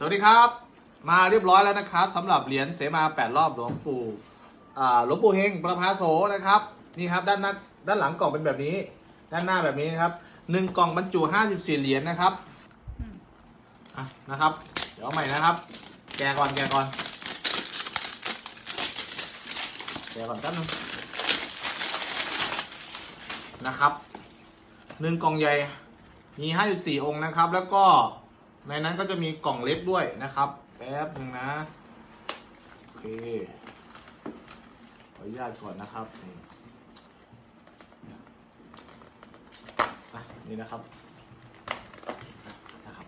สวัสดีครับ มาเรียบร้อยแล้วนะครับสำหรับเหรียญเสมาแปดรอบหลวงปู่หลวงปู่เฮงประภาโสนะครับนี่ครับด้านหน้าด้านหลังกล่องเป็นแบบนี้ ด้านหน้าแบบนี้นะครับหนึ่งกล่องบรรจุ54เหรียญนะครับอะนะครับ เดี๋ยวใหม่นะครับ แกะก่อนแกะก่อนแกะก่อนกันนึงนะครับหนึ่งกล่องใหญ่มี54องค์นะครับ แล้วก็ ในนั้นก็จะมีกล่องเล็กด้วยนะครับ แป๊บหนึ่งนะโอเคขออนุญาตก่อนนะครับนี่นี่นะครับนะครับ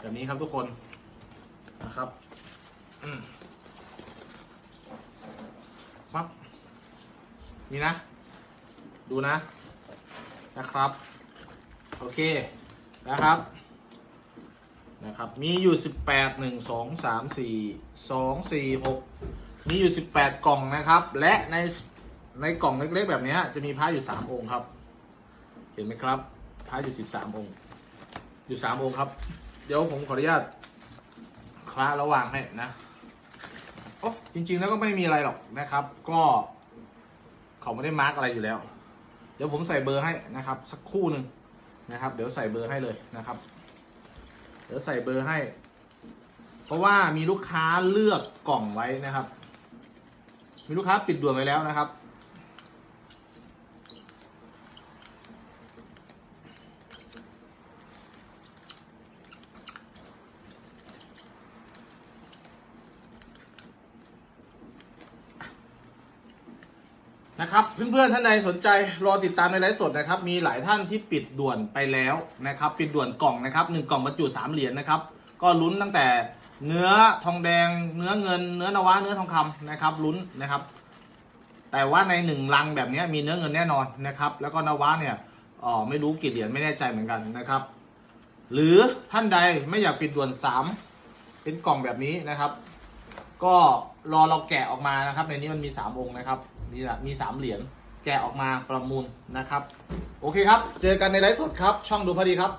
แบบนี้ครับทุกคนนะครับอืมปั๊บนี่นะ ดูนะนะครับ โอเคนะครับ นะครับ มีอยู่ 18 1 2 3 4 2 4 6 มีอยู่ 18 กล่องนะครับ และในในกล่องเล็กๆ แบบนี้จะมีพระอยู่ 3 องค์ครับ เห็นไหมครับพระอยู่ 13 องค์ อยู่ 3 องค์ครับ เดี๋ยวผมขออนุญาตคละระหว่างให้นะโอ้จริงๆแล้วก็ไม่มีอะไรหรอกนะครับ ก็เขาไม่ได้มาร์กอะไรอยู่แล้ว เดี๋ยวผมใส่เบอร์ให้นะครับ สักคู่หนึ่งนะครับ เดี๋ยวใส่เบอร์ให้เลยนะครับ เดี๋ยวใส่เบอร์ให้ เพราะว่ามีลูกค้าเลือกกล่องไว้นะครับ มีลูกค้าปิดด่วนไว้แล้วนะครับ นะครับเพื่อนๆท่านใดสนใจรอติดตามในไลฟ์สดนะครับ มีหลายท่านที่ปิดด่วนไปแล้วนะครับ ปิดด่วนกล่องนะครับหนึ่งกล่องบรรจุสามเหรียญนะครับ ก็ลุ้นตั้งแต่เนื้อทองแดง เนื้อเงิน เนื้อนวะเนื้อทองคำนะครับ ลุ้นนะครับ แต่ว่าในหนึ่งลังแบบนี้มีเนื้อเงินแน่นอนนะครับ แล้วก็นวะเนี่ยอ๋อไม่รู้กี่เหรียญไม่แน่ใจเหมือนกันนะครับ หรือท่านใดไม่อยากปิดด่วนสามเป็นกล่องแบบนี้นะครับ ก็รอเราแกะออกมานะครับ ในนี้มันมี 3 องค์นะครับนี่แหละมี 3 เหรียญแกะออกมาประมูลนะครับ โอเคครับ เจอกันในไลฟ์สดครับ ช่องดูพอดีครับ